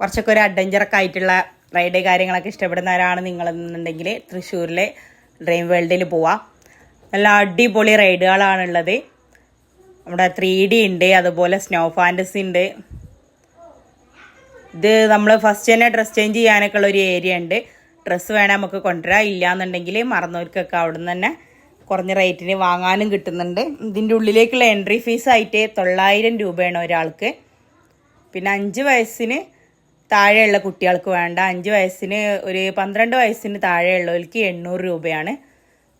കുറച്ചൊക്കെ ഒരു അഡ്വഞ്ചറൊക്കെ ആയിട്ടുള്ള റൈഡ് കാര്യങ്ങളൊക്കെ ഇഷ്ടപ്പെടുന്നവരാണ് നിങ്ങളെന്നുണ്ടെങ്കിൽ തൃശ്ശൂരിലെ ഡ്രീം വേൾഡിൽ പോവാം. നല്ല അടിപൊളി റൈഡുകളാണുള്ളത് നമ്മുടെ ത്രീ ഡി ഉണ്ട് അതുപോലെ സ്നോ ഫാന്റസി ഉണ്ട്. ഇത് നമ്മൾ ഫസ്റ്റ് തന്നെ ഡ്രസ് ചേഞ്ച് ചെയ്യാനൊക്കെ ഉള്ള ഒരു ഏരിയ ഉണ്ട്. ഡ്രസ്സ് വേണേൽ നമുക്ക് കൊണ്ടുവരാം. ഇല്ലയെന്നുണ്ടെങ്കിൽ മറന്നവർക്കൊക്കെ അവിടെ നിന്ന് തന്നെ കുറഞ്ഞ റേറ്റിന് വാങ്ങാനും കിട്ടുന്നുണ്ട്. ഇതിന്റെ ഉള്ളിലേക്കുള്ള എൻട്രി ഫീസ് ആയിട്ട് തൊള്ളായിരം രൂപയാണ് ഒരാൾക്ക്. പിന്നെ അഞ്ച് വയസ്സിന് താഴെയുള്ള കുട്ടികൾക്ക് വേണ്ട. അഞ്ച് വയസ്സിന് ഒരു പന്ത്രണ്ട് വയസ്സിന് താഴെയുള്ളവർക്ക് എണ്ണൂറ് രൂപയാണ്.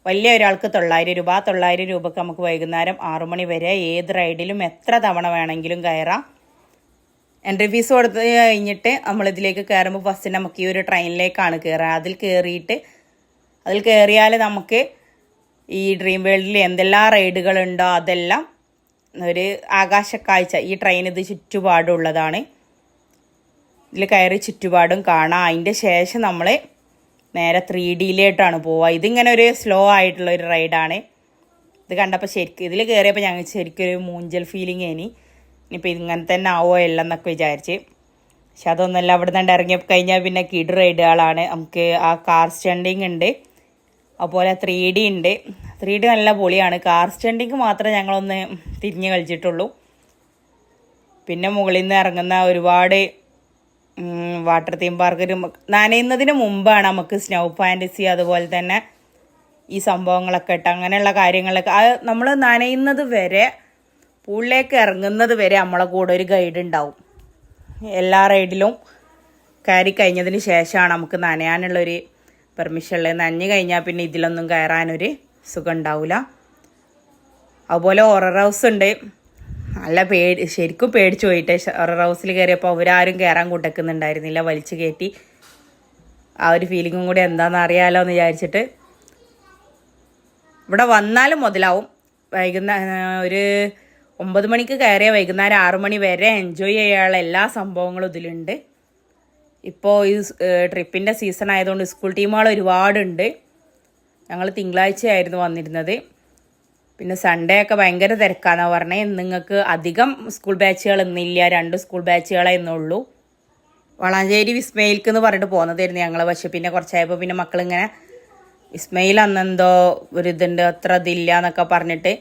വലിയ ഒരാൾക്ക് തൊള്ളായിരം രൂപ. തൊള്ളായിരം രൂപക്ക് നമുക്ക് വൈകുന്നേരം ആറു മണി വരെ ഏത് റൈഡിലും എത്ര തവണ വേണമെങ്കിലും കയറാം. എൻട്രി ഫീസ് കൊടുത്ത് കഴിഞ്ഞിട്ട് നമ്മളിതിലേക്ക് കയറുമ്പോൾ ഫസ്റ്റ് നമുക്ക് ഈ ഒരു ട്രെയിനിലേക്കാണ് കയറുക. അതിൽ കയറിയിട്ട് അതിൽ കയറിയാൽ നമുക്ക് ഈ ഡ്രീം വേൾഡിൽ എന്തെല്ലാം റൈഡുകളുണ്ടോ അതെല്ലാം ഒരു ആകാശക്കാഴ്ച. ഈ ട്രെയിൻ ഇത് ചുറ്റുപാടുള്ളതാണ് ഇതിൽ കയറി ചുറ്റുപാടും കാണാം. അതിന്റെ ശേഷം നമ്മൾ നേരെ ത്രീ ഡിയിലോട്ടാണ് പോവുക ഇതിങ്ങനെ ഒരു സ്ലോ ആയിട്ടുള്ള ഒരു റൈഡാണ്. ഇത് കണ്ടപ്പോൾ ശരിക്കും ഇതിൽ കയറിയപ്പോൾ ഞങ്ങൾക്ക് ശരിക്കും ഒരു മൂഞ്ചൽ ഫീലിംഗ് ഇനി ഇനിയിപ്പോൾ ഇങ്ങനെ തന്നെ ആവോ എല്ലെന്നൊക്കെ വിചാരിച്ച്. പക്ഷെ അതൊന്നുമല്ല അവിടെ നിന്ന് ഇറങ്ങി കഴിഞ്ഞാൽ പിന്നെ കിഡ് റൈഡുകളാണ്. നമുക്ക് ആ കാർ സ്റ്റണ്ടിങ് ഉണ്ട് അതുപോലെ ത്രീ ഡി ഉണ്ട് ത്രീ ഡി നല്ല പൊളിയാണ്. കാർ സ്റ്റണ്ടിങ് മാത്രമേ ഞങ്ങളൊന്ന് തിരിഞ്ഞ് കളിച്ചിട്ടുള്ളൂ. പിന്നെ മുകളിൽ നിന്ന് ഇറങ്ങുന്ന ഒരുപാട് വാട്ടർ തീം പാർക്ക് നനയുന്നതിന് മുമ്പാണ് നമുക്ക് സ്നോ ഫാന്റസി അതുപോലെ തന്നെ ഈ സംഭവങ്ങളൊക്കെ ഇട്ട് അങ്ങനെയുള്ള കാര്യങ്ങളൊക്കെ. അത് നമ്മൾ നനയുന്നത് വരെ പൂളിലേക്ക് ഇറങ്ങുന്നത് വരെ നമ്മളെ കൂടെ ഒരു ഗൈഡ് ഉണ്ടാവും. എല്ലാ റൈഡിലും കയറി കഴിഞ്ഞതിന് ശേഷമാണ് നമുക്ക് നനയാനുള്ളൊരു പെർമിഷൻ ഉള്ളത്. നനഞ്ഞു കഴിഞ്ഞാൽ പിന്നെ ഇതിലൊന്നും കയറാനൊരു സുഖം ഉണ്ടാവില്ല അതുപോലെ ഹൊറർ ഹൗസ് ഉണ്ട്. നല്ല പേടി ശരിക്കും പേടിച്ചു പോയിട്ട്. ഹൊറർ ഹൗസിൽ കയറിയപ്പോൾ അവരാരും കയറാൻ കൂട്ടക്കുന്നുണ്ടായിരുന്നില്ല വലിച്ചു കയറ്റി. ആ ഒരു ഫീലിങ്ങും കൂടി എന്താണെന്ന് അറിയാലോ എന്ന് വിചാരിച്ചിട്ട്. ഇവിടെ വന്നാലും മുതലാവും. വൈകുന്നേരം ഒരു ഒമ്പത് മണിക്ക് കയറിയ വൈകുന്നേരം ആറു മണി വരെ എൻജോയ് ചെയ്യാനുള്ള എല്ലാ സംഭവങ്ങളും ഇതിലുണ്ട്. ഇപ്പോൾ ഈ ട്രിപ്പിന്റെ സീസൺ ആയതുകൊണ്ട് സ്കൂൾ ടീമുകൾ ഒരുപാടുണ്ട്. ഞങ്ങൾ തിങ്കളാഴ്ചയായിരുന്നു വന്നിരുന്നത്. പിന്നെ സൺഡേ ഒക്കെ ഭയങ്കര തിരക്കാന്നാണ് പറഞ്ഞത് നിങ്ങൾക്ക് അധികം സ്കൂൾ ബാച്ചുകൾ ഇന്നില്ല. രണ്ട് സ്കൂൾ ബാച്ചുകളെ ഇന്നുള്ളൂ. വളാഞ്ചേരി വിസ്മയിൽക്ക് എന്ന് പറഞ്ഞിട്ട് പോകുന്നതായിരുന്നു ഞങ്ങൾ പക്ഷെ പിന്നെ കുറച്ചായപ്പോൾ പിന്നെ മക്കളിങ്ങനെ വിസ്മയിൽ അന്നെന്തോ ഒരു ഇതുണ്ട് അത്ര ഇതില്ല എന്നൊക്കെ പറഞ്ഞിട്ട്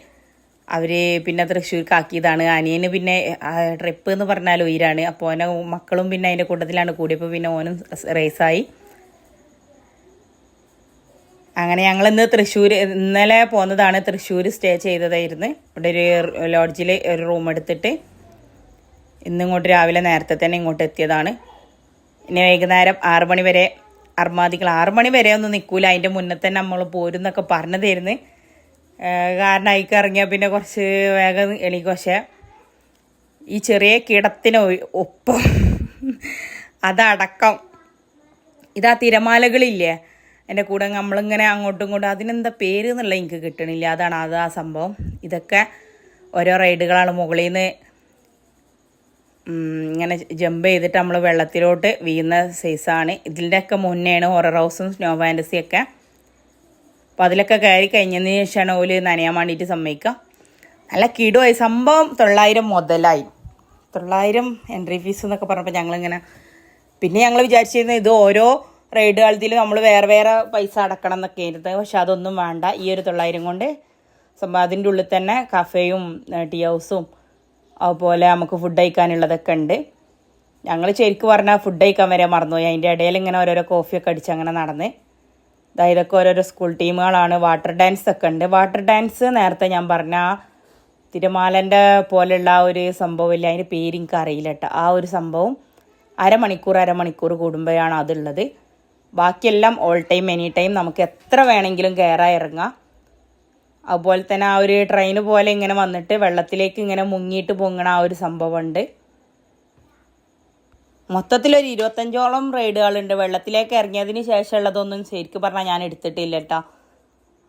അവർ പിന്നെ തൃശ്ശൂർക്കാക്കിയതാണ്. അനിയന് പിന്നെ ട്രിപ്പ് എന്ന് പറഞ്ഞാൽ ഉയരാണ്. അപ്പോൾ ഓനെ മക്കളും പിന്നെ അതിന്റെ കൂട്ടത്തിലാണ് കൂടിയപ്പോൾ പിന്നെ ഓനും റേസായി അങ്ങനെ ഞങ്ങൾ ഇന്ന് തൃശ്ശൂർ ഇന്നലെ പോന്നതാണ് തൃശ്ശൂർ സ്റ്റേ ചെയ്തതായിരുന്നു. ഇവിടെ ഒരു ലോഡ്ജിൽ ഒരു റൂം എടുത്തിട്ട് ഇന്ന് ഇങ്ങോട്ട് രാവിലെ നേരത്തെ തന്നെ ഇങ്ങോട്ട് എത്തിയതാണ്. ഇനി വൈകുന്നേരം ആറ് മണി വരെ അർമാദികൾ ആറ് മണി വരെ ഒന്നും നിൽക്കൂല അതിന്റെ മുന്നേ തന്നെ നമ്മൾ പോരുന്നൊക്കെ തരുന്നു കാരണം അതിക്ക് ഇറങ്ങിയാൽ പിന്നെ കുറച്ച് വേഗം എണീക്കും ഈ ചെറിയ കിടത്തിന് ഒപ്പം അതടക്കം. ഇതാ തിരമാലകളില്ലേ? എന്റെ കൂടെ നമ്മളിങ്ങനെ അങ്ങോട്ടും ഇങ്ങോട്ടും അതിനെന്താ പേര് എന്നുള്ള എനിക്ക് കിട്ടണില്ല. അതാണ് അത് ആ സംഭവം. ഇതൊക്കെ ഓരോ റൈഡുകളാണ് മുകളിൽ നിന്ന് ഇങ്ങനെ ജമ്പ് ചെയ്തിട്ട് നമ്മൾ വെള്ളത്തിലോട്ട് വീഴുന്ന സൈസാണ് ഇതിന്റെയൊക്കെ മുന്നെയാണ് ഹൊറർ ഹൗസും സ്നോ ഫാന്റസി ഒക്കെ. അപ്പോൾ അതിലൊക്കെ കയറി കഴിഞ്ഞതിന് ശേഷമാണ് ഓൽ നനയാൻ വേണ്ടിയിട്ട് സമ്മതിക്കുക നല്ല കിടുവായി. സംഭവം തൊള്ളായിരം മുതലായി. തൊള്ളായിരം എൻട്രി ഫീസ് എന്നൊക്കെ പറഞ്ഞപ്പോൾ ഞങ്ങളിങ്ങനെ പിന്നെ ഞങ്ങൾ വിചാരിച്ചിരുന്നത് ഇത് ഓരോ റൈഡ് കാലത്തിൽ നമ്മൾ വേറെ വേറെ പൈസ അടക്കണം എന്നൊക്കെ ആയിരുന്നു. പക്ഷെ അതൊന്നും വേണ്ട. ഈ ഒരു തൊള്ളായിരം കൊണ്ട് അതിന്റെ ഉള്ളിൽ തന്നെ കഫേയും ടീ ഹൗസും അതുപോലെ നമുക്ക് ഫുഡ് കഴിക്കാനുള്ളതൊക്കെ ഉണ്ട്. ഞങ്ങൾ ശരിക്കും പറഞ്ഞാൽ ഫുഡ് കഴിക്കാൻ വരെ മറന്നുപോയി. അതിന്റെ ഇടയിൽ ഇങ്ങനെ ഓരോരോ കോഫിയൊക്കെ അടിച്ച് അങ്ങനെ നടന്ന്. ഇതാ ഇതൊക്കെ ഓരോരോ സ്കൂൾ ടീമുകളാണ് വാട്ടർ ഡാൻസ് ഒക്കെ ഉണ്ട്. വാട്ടർ ഡാൻസ് നേരത്തെ ഞാൻ പറഞ്ഞ തിരുമാലന്റെ പോലെയുള്ള ആ ഒരു സംഭവമില്ല അതിന്റെ പേര് എനിക്ക് അറിയില്ല കേട്ടോ. ആ ഒരു സംഭവം അരമണിക്കൂർ അരമണിക്കൂർ കൂടുമ്പോഴാണ് അതുള്ളത്. ബാക്കിയെല്ലാം ഓൾ ടൈം എനി ടൈം നമുക്ക് എത്ര വേണമെങ്കിലും കയറാൻ ഇറങ്ങാം. അതുപോലെ തന്നെ ആ ഒരു ട്രെയിൻ പോലെ ഇങ്ങനെ വന്നിട്ട് വെള്ളത്തിലേക്ക് ഇങ്ങനെ മുങ്ങിയിട്ട് പൊങ്ങണ ആ ഒരു സംഭവമുണ്ട്. മൊത്തത്തിലൊരു ഇരുപത്തഞ്ചോളം റൈഡുകളുണ്ട് വെള്ളത്തിലേക്ക് ഇറങ്ങിയതിന് ശേഷമുള്ളതൊന്നും ശരിക്കും പറഞ്ഞാൽ ഞാൻ എടുത്തിട്ടില്ല കേട്ടോ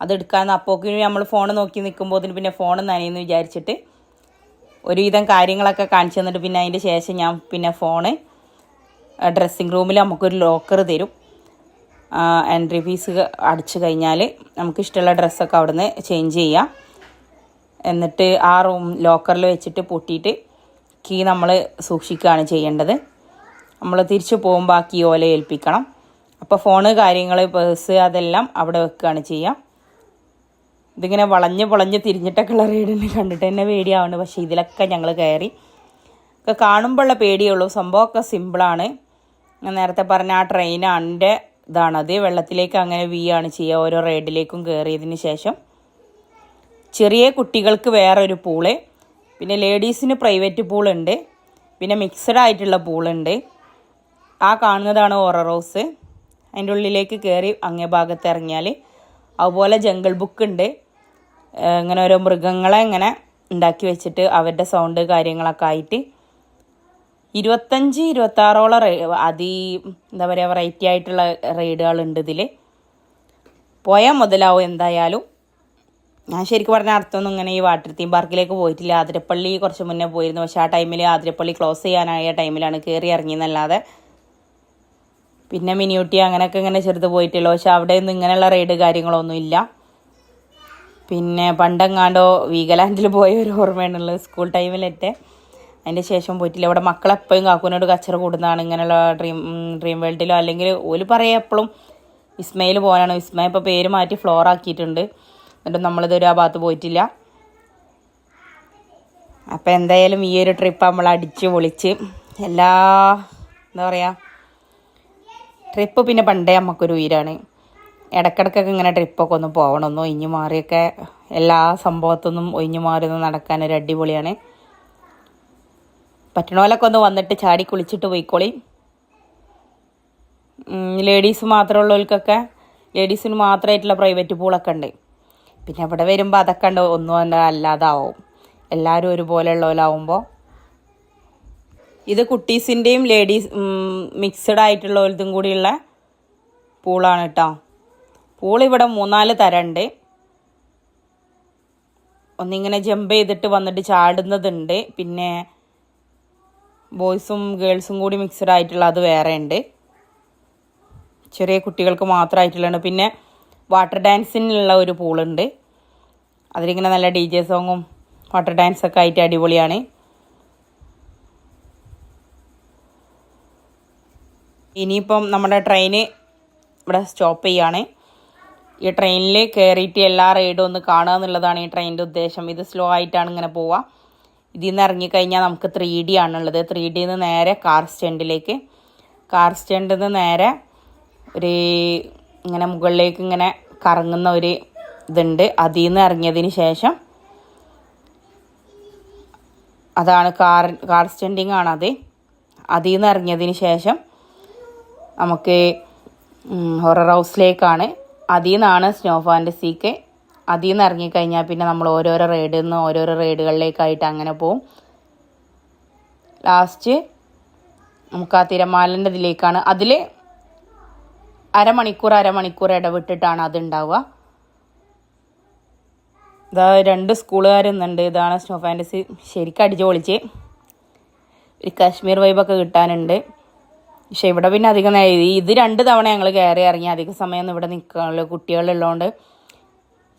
അതെടുക്കാൻ അപ്പോക്കിന് നമ്മൾ ഫോൺ നോക്കി നിൽക്കുമ്പോൾ അതിന് പിന്നെ ഫോൺ നനയെന്ന് വിചാരിച്ചിട്ട് ഒരുവിധം കാര്യങ്ങളൊക്കെ കാണിച്ചു തന്നിട്ട് പിന്നെ അതിന്റെ ശേഷം ഞാൻ പിന്നെ ഫോണ് ഡ്രസ്സിങ് റൂമിൽ നമുക്കൊരു ലോക്കർ തരും. എൻട്രി ഫീസ് അടച്ചു കഴിഞ്ഞാൽ നമുക്ക് ഇഷ്ടമുള്ള ഡ്രസ്സൊക്കെ അവിടുന്ന് ചേഞ്ച് ചെയ്യാം. എന്നിട്ട് ആ റൂം ലോക്കറിൽ വെച്ചിട്ട് പൊട്ടിയിട്ട് കീ നമ്മൾ സൂക്ഷിക്കുകയാണ് ചെയ്യേണ്ടത്. നമ്മൾ തിരിച്ചു പോകുമ്പോൾ ആ കീ ഓല ഏൽപ്പിക്കണം. അപ്പോൾ ഫോണ് കാര്യങ്ങൾ പേഴ്സ് അതെല്ലാം അവിടെ വെക്കുകയാണ് ചെയ്യാം. ഇതിങ്ങനെ വളഞ്ഞ് വളഞ്ഞ് തിരിഞ്ഞിട്ടൊക്കെയുള്ള റൈഡിനെ കണ്ടിട്ട് തന്നെ പേടിയാവുന്നുണ്ട് പക്ഷേ ഇതിലൊക്കെ ഞങ്ങൾ കയറി. ഒക്കെ കാണുമ്പോഴുള്ള പേടിയുള്ളൂ സംഭവമൊക്കെ സിമ്പിളാണ് ഞാൻ നേരത്തെ പറഞ്ഞ ആ ട്രെയിനാണിന്റെ അത് വെള്ളത്തിലേക്ക് അങ്ങനെ വീയാണ് ചെയ്യുക. ഓരോ റൈഡിലേക്കും കയറിയതിന് ശേഷം ചെറിയ കുട്ടികൾക്ക് വേറൊരു പൂൾ. പിന്നെ ലേഡീസിന് പ്രൈവറ്റ് പൂളുണ്ട്. പിന്നെ മിക്സഡ് ആയിട്ടുള്ള പൂളുണ്ട്. ആ കാണുന്നതാണ് ഓററോസ്. അതിന്റെ ഉള്ളിലേക്ക് കയറി അങ്ങേ ഭാഗത്ത് ഇറങ്ങിയാൽ അതുപോലെ ജംഗിൾ ബുക്ക് ഉണ്ട്. ഇങ്ങനെ ഓരോ മൃഗങ്ങളെ ഇങ്ങനെ ഉണ്ടാക്കി വെച്ചിട്ട് അവരുടെ സൗണ്ട് കാര്യങ്ങളൊക്കെ ആയിട്ട് ഇരുപത്തഞ്ച് ഇരുപത്താറോളം റേ അതി എന്താ പറയുക വെറൈറ്റി ആയിട്ടുള്ള റൈഡുകളുണ്ട് ഇതിൽ പോയാൽ മുതലാവും എന്തായാലും. ഞാൻ ശരിക്കും പറഞ്ഞ അർത്ഥമൊന്നും ഇങ്ങനെ ഈ വാട്ടർ തീം പാർക്കിലേക്ക് പോയിട്ടില്ല. ആതിരപ്പള്ളി കുറച്ച് മുന്നേ പോയിരുന്നു. പക്ഷേ ആ ടൈമിൽ ആതിരപ്പള്ളി ക്ലോസ് ചെയ്യാനായ ടൈമിലാണ് കയറി ഇറങ്ങിയെന്നല്ലാതെ. പിന്നെ മിനിയൂട്ടി അങ്ങനെയൊക്കെ ഇങ്ങനെ ചെറുത് പോയിട്ടുള്ളൂ. പക്ഷെ അവിടെയൊന്നും ഇങ്ങനെയുള്ള റൈഡ് കാര്യങ്ങളൊന്നും ഇല്ല. പിന്നെ പണ്ടെങ്ങാണ്ടോ വീഗലാൻഡിൽ പോയ ഒരു ഓർമ്മയാണുള്ളത് സ്കൂൾ ടൈമിലൊക്കെ. അതിന്റെ ശേഷം പോയിട്ടില്ല. ഇവിടെ മക്കളെപ്പോഴും കാക്കൂനോട് കച്ചറ കൂടുന്നതാണ്. ഇങ്ങനെയുള്ള ഡ്രീം ഡ്രീം വേൾഡിലോ അല്ലെങ്കിൽ ഓൽ പറയാം എപ്പോഴും വിസ്മയിൽ പോകാനാണ് വിസ്മയ ഇപ്പോൾ പേര് മാറ്റി ഫ്ലോർ ആക്കിയിട്ടുണ്ട്. എന്നിട്ട് നമ്മളിതൊരു ആ ഭാഗത്ത് പോയിട്ടില്ല. അപ്പോൾ എന്തായാലും ഈ ഒരു ട്രിപ്പ് നമ്മൾ അടിച്ച് പൊളിച്ച് എല്ലാ എന്താ പറയുക ട്രിപ്പ് പിന്നെ പണ്ടേ നമുക്കൊരു ഉയരാണ്. ഇടക്കിടക്കൊക്കെ ഇങ്ങനെ ട്രിപ്പൊക്കെ ഒന്ന് പോകണമെന്നോ ഒഴിഞ്ഞു മാറിയൊക്കെ എല്ലാ സംഭവത്തൊന്നും ഒഴിഞ്ഞു മാറി നടക്കാൻ ഒരു അടിപൊളിയാണ്. പറ്റണോലൊക്കെ ഒന്ന് വന്നിട്ട് ചാടി കുളിച്ചിട്ട് പോയിക്കോളി. ലേഡീസ് മാത്രമുള്ളവർക്കൊക്കെ ലേഡീസിന് മാത്രമായിട്ടുള്ള പ്രൈവറ്റ് പൂളൊക്കെ ഉണ്ട് പിന്നെ ഇവിടെ വരുമ്പോൾ അതൊക്കെ ഉണ്ട് ഒന്നും അല്ല അല്ലാതാവും. എല്ലാവരും ഒരുപോലെ ഉള്ളവരാകുമ്പോൾ ഇത് കുട്ടീസിന്റെയും ലേഡീസ് മിക്സഡ് ആയിട്ടുള്ളവരതും കൂടിയുള്ള പൂളാണ് കേട്ടോ പൂളിവിടെ മൂന്നാൽ തരമുണ്ട് ഒന്നിങ്ങനെ ജമ്പ് ചെയ്തിട്ട് വന്നിട്ട് ചാടുന്നതുണ്ട്. പിന്നെ ബോയ്സും ഗേൾസും കൂടി മിക്സഡ് ആയിട്ടുള്ള അത് വേറെ ഉണ്ട്. ചെറിയ കുട്ടികൾക്ക് മാത്രമായിട്ടുള്ളതാണ്. പിന്നെ വാട്ടർ ഡാൻസിനുള്ള ഒരു പൂളുണ്ട് അതിലിങ്ങനെ നല്ല ഡി ജെ സോങ്ങും വാട്ടർ ഡാൻസൊക്കെ ആയിട്ട് അടിപൊളിയാണ്. ഇനിയിപ്പം നമ്മുടെ ട്രെയിന് ഇവിടെ സ്റ്റോപ്പ് ചെയ്യാണ്. ഈ ട്രെയിനിൽ കയറിയിട്ട് എല്ലാ റൈഡും ഒന്ന് കാണുക എന്നുള്ളതാണ് ഈ ട്രെയിനിന്റെ ഉദ്ദേശം. ഇത് സ്ലോ ആയിട്ടാണ് ഇങ്ങനെ പോവുക. ഇതിൽ നിന്ന് ഇറങ്ങിക്കഴിഞ്ഞാൽ നമുക്ക് ത്രീ ഡി ആണുള്ളത്. ത്രീ ഡിയിൽ നിന്ന് നേരെ കാർ സ്റ്റാൻഡിലേക്ക് കാർ സ്റ്റാൻഡിൽ നിന്ന് നേരെ ഒരു ഇങ്ങനെ മുകളിലേക്ക് ഇങ്ങനെ കറങ്ങുന്ന ഒരു ഇതുണ്ട്. അതിൽ നിന്ന് ഇറങ്ങിയതിന് ശേഷം അതാണ് കാർ കാർ സ്റ്റാൻഡിങ് ആണത്. അതിൽ നിന്ന് ഇറങ്ങിയതിന് ശേഷം നമുക്ക് ഹൊറർ ഹൗസിലേക്കാണ് അതിൽ നിന്നാണ് സ്നോ ഫാന്റസിക്ക് അതിൽ നിന്ന് ഇറങ്ങിക്കഴിഞ്ഞാൽ പിന്നെ നമ്മൾ ഓരോരോ റൈഡിൽ നിന്ന് ഓരോരോ റൈഡുകളിലേക്കായിട്ട് അങ്ങനെ പോവും. ലാസ്റ്റ് നമുക്ക് ആ തിരമാലന്റെ ഇതിലേക്കാണ്. അതിൽ അരമണിക്കൂർ അരമണിക്കൂർ ഇടവിട്ടിട്ടാണ് അത് ഉണ്ടാവുക. ഇതാ രണ്ട് സ്കൂളുകാരുന്നുണ്ട് ഇതാണ് സ്നോ ഫാന്റസി ശരിക്കും അടിച്ചു പൊളിച്ച് ഒരു കാശ്മീർ വൈബൊക്കെ കിട്ടാനുണ്ട്. പക്ഷെ ഇവിടെ പിന്നെ അധികം ഇത് രണ്ട് തവണ ഞങ്ങൾ കയറി ഇറങ്ങി. അധിക സമയം ഇവിടെ നിൽക്കാനുള്ള കുട്ടികളുള്ളതുകൊണ്ട്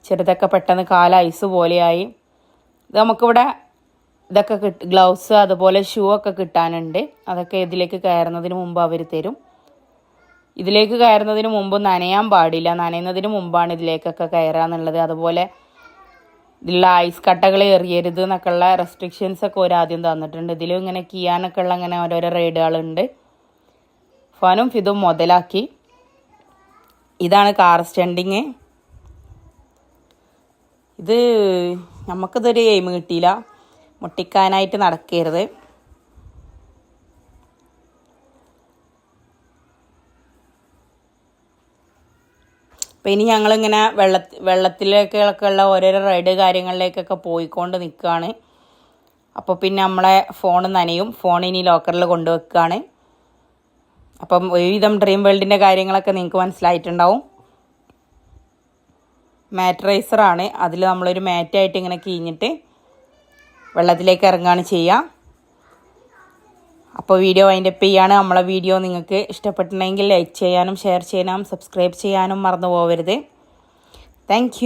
ചെറുതൊക്കെ പെട്ടെന്ന് കാല ഐസ് പോലെയായി. ഇത് നമുക്കിവിടെ ഇതൊക്കെ കിട്ട് ഗ്ലൗസ് അതുപോലെ ഷൂ ഒക്കെ കിട്ടാനുണ്ട്. അതൊക്കെ ഇതിലേക്ക് കയറുന്നതിന് മുമ്പ് അവർ തരും. ഇതിലേക്ക് കയറുന്നതിന് മുമ്പ് നനയാൻ പാടില്ല. നനയുന്നതിന് മുമ്പാണ് ഇതിലേക്കൊക്കെ കയറുക എന്നുള്ളത്. അതുപോലെ ഇതിലുള്ള ഐസ് കട്ടകൾ എറിയരുത് എന്നൊക്കെ ഉള്ള റെസ്ട്രിക്ഷൻസ് ഒക്കെ ഒരാദ്യം തന്നിട്ടുണ്ട്. ഇതിലും ഇങ്ങനെ കിയാനൊക്കെ ഉള്ള അങ്ങനെ ഓരോരോ റൈഡുകളുണ്ട്. ഫനും ഫിതും മുതലാക്കി. ഇതാണ് കാർ സ്റ്റണ്ടിങ്. ഇത് നമുക്കിതൊരു എയിം കിട്ടിയില്ല. മുട്ടിക്കാനായിട്ട് നടക്കരുത്. അപ്പം ഇനി ഞങ്ങളിങ്ങനെ വെള്ള വെള്ളത്തിലേക്കൊക്കെ ഉള്ള ഓരോരോ റൈഡ് കാര്യങ്ങളിലേക്കൊക്കെ പോയിക്കൊണ്ട് നിൽക്കുകയാണ് അപ്പോൾ പിന്നെ നമ്മളെ ഫോൺ നനയും. ഫോൺ ഇനി ലോക്കറിൽ കൊണ്ടുവെക്കുകയാണ് അപ്പം ഒരുവിധം ഡ്രീം വേൾഡിന്റെ കാര്യങ്ങളൊക്കെ നിങ്ങൾക്ക് മനസ്സിലായിട്ടുണ്ടാവും. മാറ്റ് റൈസറാണ് അതിൽ നമ്മളൊരു മാറ്റായിട്ട് ഇങ്ങനെ കീഞ്ഞിട്ട് വെള്ളത്തിലേക്ക് ഇറങ്ങുകയാണ് ചെയ്യുക അപ്പോൾ വീഡിയോ അതിന്റെ ചെയ്യാണ്. നമ്മളെ വീഡിയോ നിങ്ങൾക്ക് ഇഷ്ടപ്പെട്ടിട്ടുണ്ടെങ്കിൽ ലൈക്ക് ചെയ്യാനും ഷെയർ ചെയ്യാനും സബ്സ്ക്രൈബ് ചെയ്യാനും മറന്നു പോകരുത് താങ്ക്